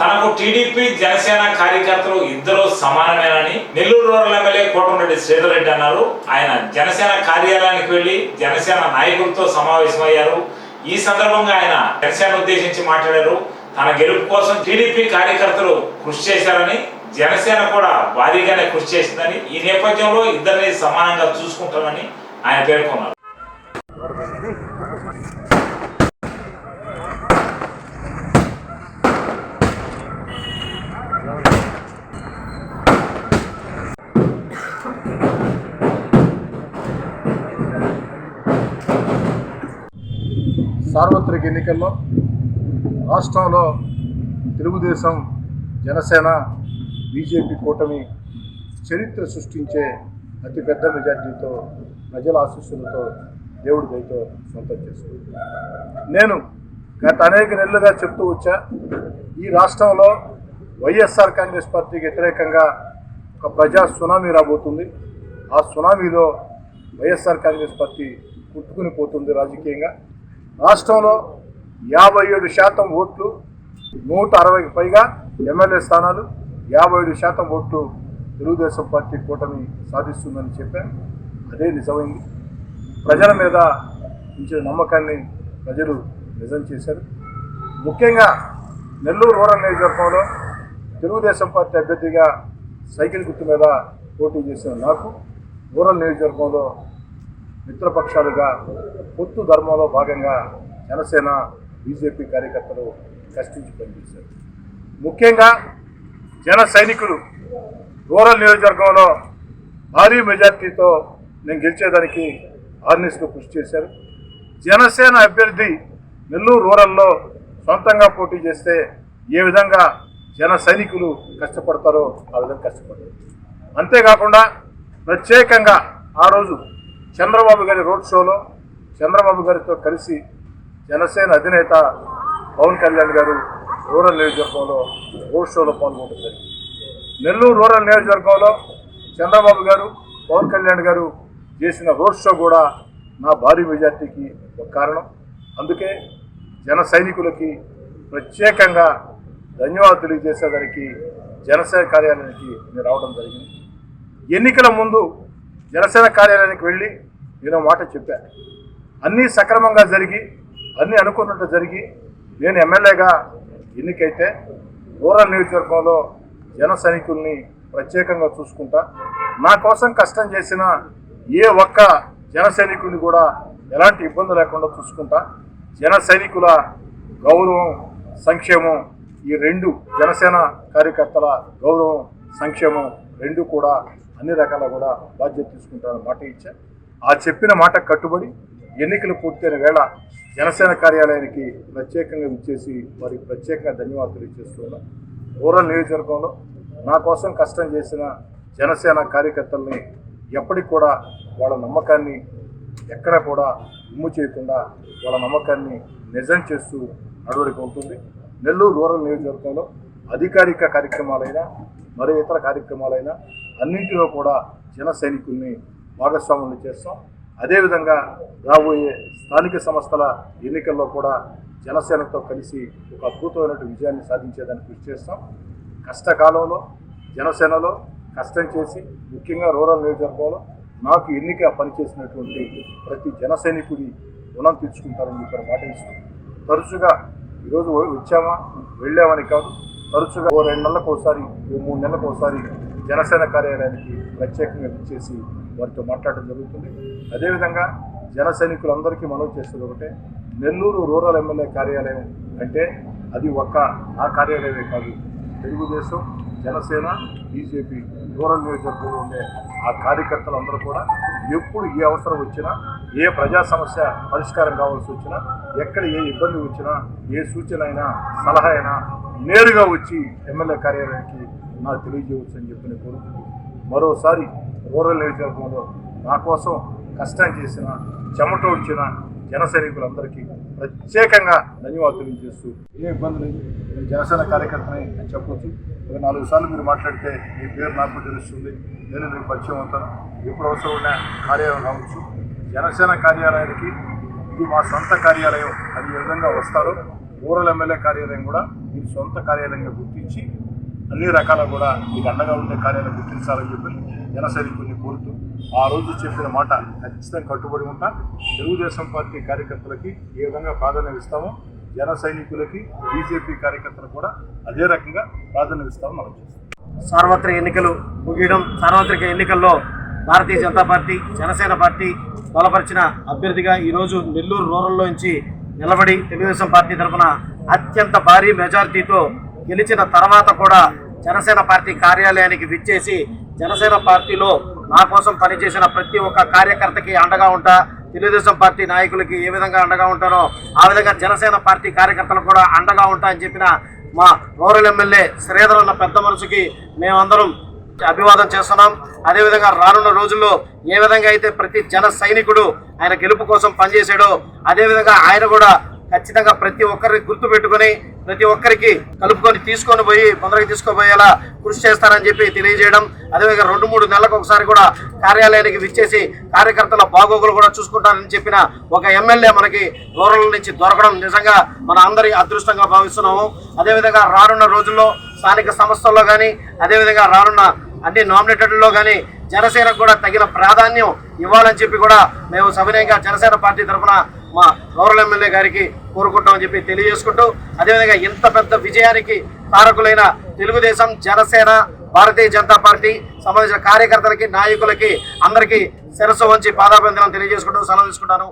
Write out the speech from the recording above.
తనకు టీడీపీ జనసేన కార్యకర్తలు ఇద్దరు సమానమేనని నెల్లూరు రూరల్ ఎమ్మెల్యే కోటమిరెడ్డి శ్రీధర్ రెడ్డి అన్నారు. ఆయన జనసేన కార్యాలయానికి వెళ్ళి జనసేన నాయకులతో సమావేశమయ్యారు. ఈ సందర్భంగా ఆయన జనసేన ఉద్దేశించి మాట్లాడారు. తన గెలుపు కోసం టీడీపీ కార్యకర్తలు కృషి చేశారని జనసేన కూడా భారీగానే కృషి చేసిందని ఈ నేపథ్యంలో ఇద్దరిని సమానంగా చూసుకుంటామని ఆయన పేర్కొన్నారు. సార్వత్రిక ఎన్నికల్లో రాష్ట్రంలో తెలుగుదేశం జనసేన బీజేపీ కూటమి చరిత్ర సృష్టించే అతిపెద్ద మెజార్టీతో ప్రజల ఆశీస్సులతో దేవుడి దయతో సొంతం చేసుకుంది. నేను గత అనేక నెలలుగా చెప్తూ వచ్చా ఈ రాష్ట్రంలో వైఎస్ఆర్ కాంగ్రెస్ పార్టీకి వ్యతిరేకంగా ఒక ప్రజా సునామీ రాబోతుంది. ఆ సునామీలో వైఎస్ఆర్ కాంగ్రెస్ పార్టీ కుట్టుకుని పోతుంది రాజకీయంగా. రాష్ట్రంలో యాభై ఏడు శాతం ఓట్లు నూట అరవైకి పైగా ఎమ్మెల్యే స్థానాలు యాభై ఏడు శాతం ఓట్లు తెలుగుదేశం పార్టీ కూటమి సాధిస్తుందని చెప్పాను అదే నిజమైంది. ప్రజల మీద ఉంచిన నమ్మకాన్ని ప్రజలు నిజం చేశారు. ముఖ్యంగా నెల్లూరు రూరల్ నియోజకవర్గంలో తెలుగుదేశం పార్టీ అభ్యర్థిగా సైకిల్ గుర్తు మీద పోటీ చేసిన నాకు రూరల్ నియోజకవర్గంలో మిత్రపక్షాలుగా పొత్తు ధర్మంలో భాగంగా జనసేన బీజేపీ కార్యకర్తలు కష్టించి పనిచేశారు. ముఖ్యంగా జన సైనికులు రూరల్ నియోజకవర్గంలో భారీ మెజార్టీతో నేను గెలిచేదానికి ఆర్నిస్కు కృషి చేశారు. జనసేన అభ్యర్థి నెల్లూరు రూరల్లో సొంతంగా పోటీ చేస్తే ఏ విధంగా జన సైనికులు కష్టపడతారో ఆ విధంగా కష్టపడతారు అంతేకాకుండా ప్రత్యేకంగా ఆ రోజు చంద్రబాబు గారి రోడ్ షోలో చంద్రబాబు గారితో కలిసి జనసేన అధినేత పవన్ కళ్యాణ్ గారు రూరల్ నియోజకవర్గంలో రోడ్ షోలో పాల్గొనడం జరిగింది. నెల్లూరు రూరల్ నియోజకవర్గంలో చంద్రబాబు గారు పవన్ కళ్యాణ్ గారు చేసిన రోడ్ షో కూడా నా భారీ మెజార్టీకి ఒక కారణం. అందుకే జన సైనికులకి ప్రత్యేకంగా ధన్యవాదాలు తెలియజేసేదానికి జనసేన కార్యాలయానికి నేను రావడం జరిగింది. ఎన్నికల ముందు జనసేన కార్యాలయానికి వెళ్ళి నేను మాట చెప్పాను అన్నీ సక్రమంగా జరిగి అన్నీ అనుకున్నట్టు జరిగి నేను ఎమ్మెల్యేగా ఎన్నికైతే రూరల్ నియోజకవర్గంలో జన సైనికుల్ని ప్రత్యేకంగా చూసుకుంటా నా కోసం కష్టం చేసిన ఏ ఒక్క జన సైనికుడిని కూడా ఎలాంటి ఇబ్బంది లేకుండా చూసుకుంటా. జన సైనికుల గౌరవం సంక్షేమం ఈ రెండు జనసేన కార్యకర్తల గౌరవం సంక్షేమం రెండు కూడా అన్ని రకాల కూడా బాధ్యత తీసుకుంటారని మాట ఇచ్చా. ఆ చెప్పిన మాట కట్టుబడి ఎన్నికలు పూర్తయిన వేళ జనసేన కార్యాలయానికి ప్రత్యేకంగా ఇచ్చేసి వారికి ప్రత్యేకంగా ధన్యవాదాలు తెలియజేస్తున్నాను. రూరల్ నియోజకవర్గంలో నా కోసం కష్టం చేసిన జనసేన కార్యకర్తల్ని ఎప్పటికి కూడా వాళ్ళ నమ్మకాన్ని ఎక్కడ కూడా ఉమ్ము చేయకుండా వాళ్ళ నమ్మకాన్ని నిజం చేస్తూ నడవడిక ఉంటుంది. నెల్లూరు రూరల్ నియోజకవర్గంలో అధికారిక కార్యక్రమాలైనా మరే ఇతర కార్యక్రమాలైనా అన్నింటిలో కూడా జన సైనికుల్ని భాగస్వాములు చేస్తాం. అదేవిధంగా రాబోయే స్థానిక సంస్థల ఎన్నికల్లో కూడా జనసేనతో కలిసి ఒక అద్భుతమైనటువంటి విజయాన్ని సాధించేదానికి కృషి చేస్తాం. కష్టకాలంలో జనసేనలో కష్టం చేసి ముఖ్యంగా రూరల్ నియోజకవర్గంలో నాకు ఎన్నిక పనిచేసినటువంటి ప్రతి జనసైనికుడి రుణం తీర్చుకుంటారని చెప్పి మాట తరచుగా ఈరోజు వచ్చామా? వెళ్ళామని కాదు. తరచుగా ఓ రెండు నెలలకు ఒకసారి ఓ మూడు నెలలకు ఒకసారి జనసేన కార్యాలయానికి ప్రత్యేకంగా ఇచ్చేసి వారితో మాట్లాడడం జరుగుతుంది. అదేవిధంగా జన సైనికులందరికీ మనవి చేస్తుంది ఒకటే నెల్లూరు రూరల్ ఎమ్మెల్యే కార్యాలయం అంటే అది ఒక్క ఆ కార్యాలయమే కాదు తెలుగుదేశం జనసేన బీజేపీ రూరల్ నియోజకవర్గంలో ఉండే ఆ కార్యకర్తలందరూ కూడా ఎప్పుడు ఏ అవసరం వచ్చినా ఏ ప్రజా సమస్య పరిష్కారం కావాల్సి వచ్చినా ఎక్కడ ఏ ఇబ్బంది వచ్చినా ఏ సూచన అయినా సలహా అయినా నేరుగా వచ్చి ఎమ్మెల్యే కార్యాలయానికి నాకు తెలియజేయవచ్చు అని చెప్పి నేను కోరుకుంటూ మరోసారి రూరల్ నియోజకవర్గంలో నా కోసం కష్టం చేసిన చెమటోడ్చిన జన సైనికులందరికీ ప్రత్యేకంగా ధన్యవాదాలు చేస్తూ ఏ ఇబ్బంది లేదు. నేను జనసేన కార్యకర్తని అని చెప్పొచ్చు. ఒక నాలుగు సార్లు మీరు మాట్లాడితే మీ పేరు నాకు తెలుస్తుంది. నేను మీకు పరిచయం అవుతాను. ఎప్పుడు అవసరం ఉన్న కార్యాలయం కావచ్చు జనసేన కార్యాలయానికి ఇది మా సొంత కార్యాలయం. అది ఏ విధంగా వస్తారో రూరల్ ఎమ్మెల్యే కార్యాలయం కూడా మీ సొంత కార్యాలయంగా గుర్తించి అన్ని రకాల కూడా మీకు అండగా ఉండే కార్యాలయం గుర్తించాలని చెప్పి జన సైనికుల్ని కోరుతూ ఆ రోజు చెప్పిన మాట ఖచ్చితంగా కట్టుబడి ఉంటా. తెలుగుదేశం పార్టీ కార్యకర్తలకి ఏ విధంగా ప్రాధాన్యం ఇస్తామో జన సైనికులకి బీజేపీ కార్యకర్తలకు కూడా అదే రకంగా ప్రాధాన్యం ఇస్తామని మనం సార్వత్రిక ఎన్నికలు ముగియడం సార్వత్రిక ఎన్నికల్లో భారతీయ జనతా పార్టీ జనసేన పార్టీ బలపరిచిన అభ్యర్థిగా ఈరోజు నెల్లూరు రూరల్లో నుంచి నిలబడి తెలుగుదేశం పార్టీ తరఫున అత్యంత భారీ మెజార్టీతో గెలిచిన తర్వాత కూడా జనసేన పార్టీ కార్యాలయానికి విచ్చేసి జనసేన పార్టీలో నా కోసం పనిచేసిన ప్రతి ఒక్క కార్యకర్తకి అండగా ఉంటా తెలుగుదేశం పార్టీ నాయకులకి ఏ విధంగా అండగా ఉంటానో ఆ విధంగా జనసేన పార్టీ కార్యకర్తలకు కూడా అండగా ఉంటా అని చెప్పిన మా రూరల్ ఎమ్మెల్యే శ్రీధర్ అన్న పెద్ద మనసుకి మేమందరం అభివాదం చేస్తున్నాం. అదేవిధంగా రానున్న రోజుల్లో ఏ విధంగా అయితే ప్రతి జన సైనికుడు ఆయన గెలుపు కోసం పనిచేశాడో అదేవిధంగా ఆయన కూడా ఖచ్చితంగా ప్రతి ఒక్కరిని గుర్తుపెట్టుకొని ప్రతి ఒక్కరికి కలుపుకొని తీసుకొని పోయి తొందరగా తీసుకుపోయేలా కృషి చేస్తారని చెప్పి తెలియజేయడం అదేవిధంగా రెండు మూడు నెలలకు ఒకసారి కూడా కార్యాలయానికి విచ్చేసి కార్యకర్తల బాగోగులు కూడా చూసుకుంటారని చెప్పిన ఒక ఎమ్మెల్యే మనకి రూరల్ నుంచి దొరకడం నిజంగా మన అందరి అదృష్టంగా భావిస్తున్నాము. అదేవిధంగా రానున్న రోజుల్లో స్థానిక సంస్థల్లో కానీ అదేవిధంగా రానున్న అన్ని నామినేటెడ్లో కానీ జనసేనకు కూడా తగిన ప్రాధాన్యం ఇవ్వాలని చెప్పి కూడా మేము సవినయంగా జనసేన పార్టీ తరఫున మా గౌరవ ఎమ్మెల్యే గారికి కోరుకుంటామని చెప్పి తెలియజేసుకుంటూ అదేవిధంగా ఇంత పెద్ద విజయానికి కారకులైన తెలుగుదేశం జనసేన భారతీయ జనతా పార్టీ సంబంధించిన కార్యకర్తలకి నాయకులకి అందరికీ శిరస్సు వంచి పాదాభివందనం తెలియజేసుకుంటూ సెలవు తీసుకుంటాను.